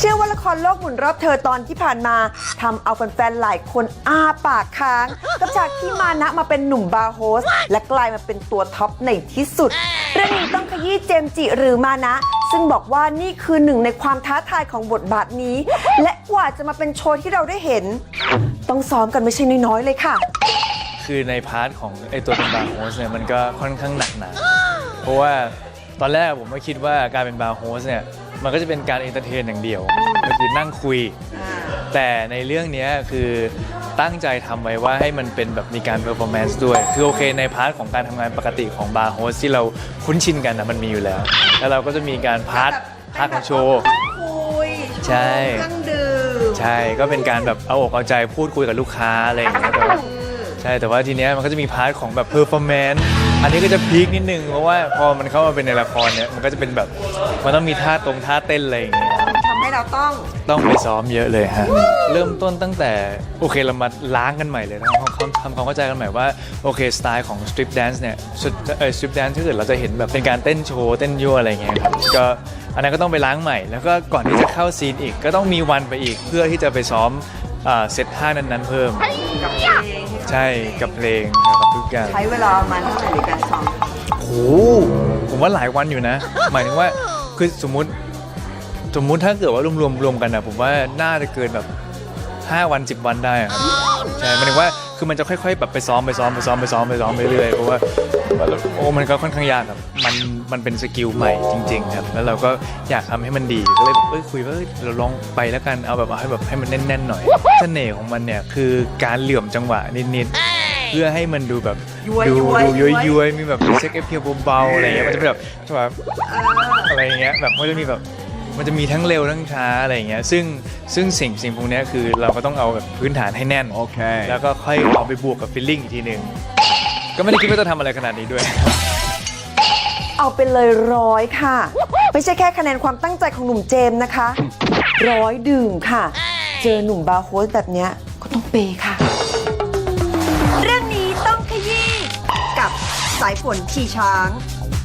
ชื่อว่าละครโลกหมุนรอบเธอตอนที่ผ่านมาทำเอาแฟนๆหลายคนอ้าปากค้างกับฉากที่มานะมาเป็นหนุ่มบาร์โฮส และกลายมาเป็นตัวท็อปในที่สุด เรื่องนี้ต้องขยี้เจมจิหรือมานะ ซึ่งบอกว่านี่คือหนึ่งในความท้าทายของบทบาทนี้ และกว่าจะมาเป็นโชว์ที่เราได้เห็น ต้องซ้อมกันไม่ใช่น้อยๆเลยค่ะ คือในพาร์ทของไอตัวเป็นบาร์โฮสเนี่ยมันก็ค่อนข้างหนักหนาเพราะว่าตอนแรกผมก็คิดว่าการเป็นบาร์โฮสเนี่ย มันก็จะเป็นการเอนเตอร์เทนอย่างเดียวก็คือนั่งคุย แต่ในเรื่องเนี้ยคือตั้งใจทำไว้ว่าให้มันเป็นแบบมีการเพอร์ฟอร์แมนซ์ด้วย คือโอเคในพาร์ทของการทำงานปกติของบาร์โฮสที่เราคุ้นชินกันนะมันมีอยู่แล้ว แล้วเราก็จะมีการพาร์ทพาร์ทของโชว์ คุยใช่ เครื่องดื่ม ใช่ ก็เป็นการแบบเอาอกเอาใจพูดคุยกับลูกค้าอะไรอย่างเงี้ยแต่ว่า ใช่แต่ว่าทีเนี้ยมันก็จะมีพาร์ทของแบบเพอร์ฟอร์แมนซ์อันนี้ก็จะพีคนิดนึง เพราะว่าพอมันเข้ามาเป็นในละครเนี่ยมันก็จะเป็นแบบมันต้องมีท่าตรงท่าเต้นอะไรอย่างเงี้ยทำให้เราต้องต้องไปซ้อมเยอะเลยฮะเริ่มต้นตั้งแต่โอเคเรามาล้างกันใหม่เลยนะทำความทำความเข้าใจกันใหม่ว่าโอเคสไตล์ของสตรีทแดนซ์เนี่ยเออสตรีทแดนซ์ถ้าเกิดเราจะเห็นแบบเป็นการเต้นโชว์เต้นยั่วอะไรอย่างเงี้ยครับก็อันนั้นก็ต้องไปล้างใหม่ แล้วก็ก่อนที่จะเข้าซีนอีก ก็ต้องมีวันไปอีกเพื่อที่จะไปซ้อมอ่า เซตท่านั้นๆเพิ่มกับเพลงใช่กับเพลงกับทุกอย่างใช้เวลาประมาณเท่าไหร่ในการซ้อมโอ้โหผมว่าหลายวันอยู่นะ หมายถึงว่าคือสมมุติสมมุติถ้าเกิดว่ารวมรวมรวมกันนะผมว่าน่าจะเกินแบบ 5 วัน 10 วันได้อะครับใช่หมายถึงว่า คือมันจะค่อยๆ แบบไปซ้อมไปซ้อมไปซ้อมไปซ้อมไปซ้อมไปเรื่อยๆเพราะว่าโอ้มันก็ค่อนข้างยากครับมันมันเป็นสกิลใหม่จริง ๆ ครับ แล้วเราก็อยากทำให้มันดีก็เลยแบบเอ้ยคุยว่าเอ้ยเราลองไปแล้วกันเอาแบบเอาให้แบบให้มันแน่นๆหน่อยเสน่ห์ของมันเนี่ยคือการเหลื่อมจังหวะนิดๆเพื่อให้มันดูแบบย้วยดูย้วยดูย้วยๆมีแบบเซ็กเอฟเพียเบาๆอะไรเงี้ยมันจะเป็นแบบแบบอะไรอย่างเงี้ยแบบมันจะมีแบบ มันจะมีทั้งเร็วทั้งช้าอะไรอย่างเงี้ยซึ่งซึ่งสิ่งสิ่งพวกเนี้ยคือเราก็ต้องเอาแบบพื้นฐานให้แน่น Okay. แล้วก็ค่อยเอาไปบวกกับฟีลลิ่งอีกทีหนึ่งก็ไม่ได้คิดว่าจะทำอะไรขนาดนี้ด้วย เอาไปเลยร้อยค่ะ ไม่ใช่แค่คะแนนความตั้งใจของหนุ่มเจมส์นะคะ ร้อยดื่มค่ะ เจอหนุ่มบาร์โฮสแบบเนี้ยก็ต้องเปย์ค่ะ เรื่องนี้ต้องขยี้กับสายฝนขี่ช้าง